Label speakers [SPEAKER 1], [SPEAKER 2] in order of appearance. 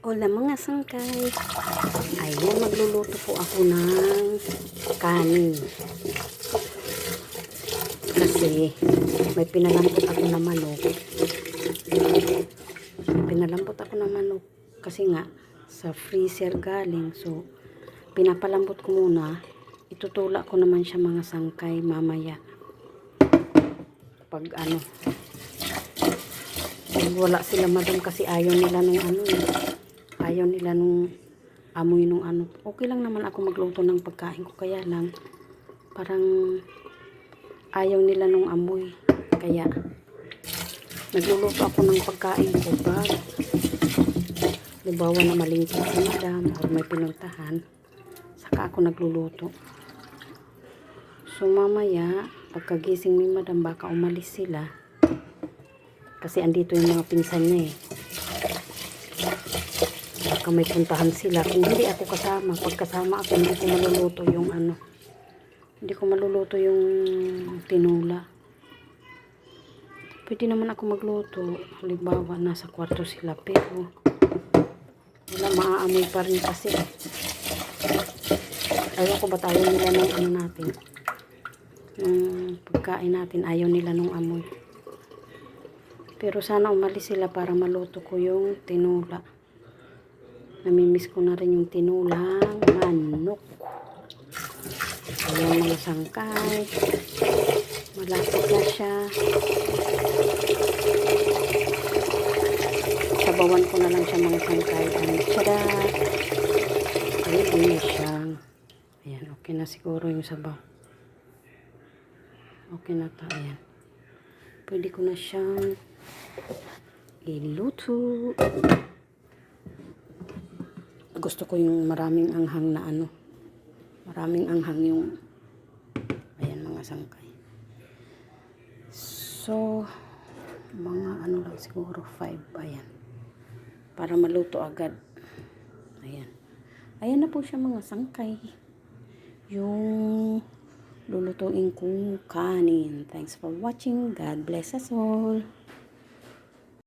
[SPEAKER 1] Hola mga sangkay. Ayan, magluluto po ako ng kanin. Kasi may pinalambot ako na manok. May pinalambot ako na manok. Kasi nga, sa freezer galing. So, pinapalambot ko muna. Itutula ko naman siya mga sangkay mamaya. Pag ano, wala sila madam kasi ayaw nila nung ano eh. Ayaw nila nung amoy nung ano. Okay lang naman ako magluto ng pagkain ko. Kaya lang, parang ayaw nila nung amoy. Kaya, nagluluto ako ng pagkain ko. Pag, libawa na malingkit si madam or may pinuntahan, saka ako nagluluto. So, mamaya, pagkagising ni madam, baka umalis sila. Kasi andito yung mga pinsan niya eh. Baka may puntahan sila. Kung hindi ako kasama, pag ako, hindi ko maluluto yung ano. Hindi ko maluluto yung tinula. Pwede naman ako magluto. Halimbawa, nasa kwarto sila. Pero, wala, maaamoy pa rin kasi. Ayaw ko ba tayo nila ng ano natin? Ng pagkain natin, ayaw nila nung amoy. Pero sana umalis sila para maluto ko yung tinula. Namimiss ko na rin yung tinulang manok. Ayan mga sangkay. Malapit na siya. Sabawan ko na lang siya mga sangkay. Ang tsada. Ready na siyang. Ayan, okay na siguro yung sabaw. Okay na to. Ayan. Pwede ko na siyang iluto. Gusto ko yung maraming anghang na ano. Maraming anghang yung ayan mga sangkay. So, mga ano lang siguro 5. Ayan. Para maluto agad. Ayan. Ayan na po siya mga sangkay. Yung lulutuin kong kanin. Thanks for watching. God bless us all.